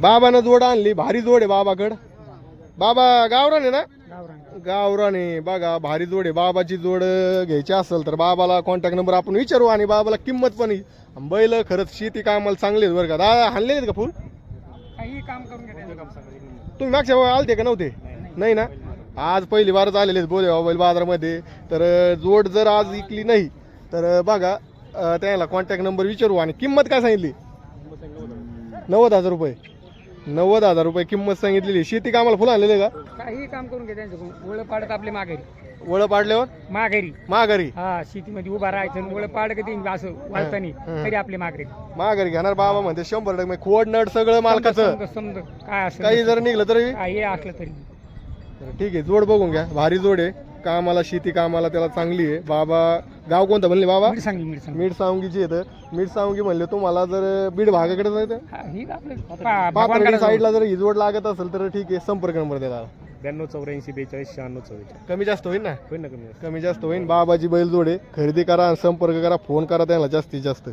बाबानं जोड आणली भारी जोड आहे बाबाकड. बाबा गावरान आहे ना? गावरान. बघा भारी जोड आहे. बाबाची जोड घ्यायची असेल तर बाबाला कॉन्टॅक्ट नंबर आपण विचारू आणि बाबाला किंमत पण. बैल खरंच शेती कामाला चांगले बरं का. दादा हाणले आहेत का फुल? काही काम तुम्ही मागच्या वेळी आलते का नव्हते? नाही ना? आज पहिली बारच आलेले आहेत बोले बैल बाजारामध्ये. तर जोड जर आज विकली नाही तर बघा त्याला कॉन्टॅक्ट नंबर विचारू आणि किंमत काय सांगितली? नव्वद हजार रुपये. नव्वद हजार रुपये किंमत सांगितलेली. शेती कामाला फुलं आणलेले का? काही काम करून घ्या त्यांच्याकडून ओळख पाडत आपले माघारी. वळ पाडल्यावर? माघारी. माघारी. हा शेतीमध्ये उभा राहायचं आणि ओळख पाड कधी असं वाळतानी. हं. तरी आपले माघारी. माघारी घेणार बाबा म्हणते शंभर टक्के. म्हणजे खोड नट सगळं मालकाचं. समजा समजा काय असं काही जर निघलं तरी? काही असलं तर. ठीक आहे. जोड बघून घ्या. भारी जोड आहे. कामाला शेती कामाला त्याला चांगली आहे. बाबा गाव कोणतं म्हणले बाबा? मीठ सांगली मीठ सांगली मीठ सावंगीची येतं मीठ सावंगी म्हणले तुम्हाला जर बीड भागाकडे जायचं हा, ही आपलं पा- पाथर्डी भगवानकडे साईडला जर ही जोड लागत असेल तर ठीक आहे संपर्क नंबर द्या दादा. ब्याण्णव चौऱ्याऐंशी बेचाळीस शहाण्णव चव्वेचाळीस कमी जास्त होईल ना? होईल ना कमी कमी जास्त होईल. बाबाची बैल जोडे खरेदी करा आणि संपर्क करा फोन करा त्यांना जास्तीत जास्त.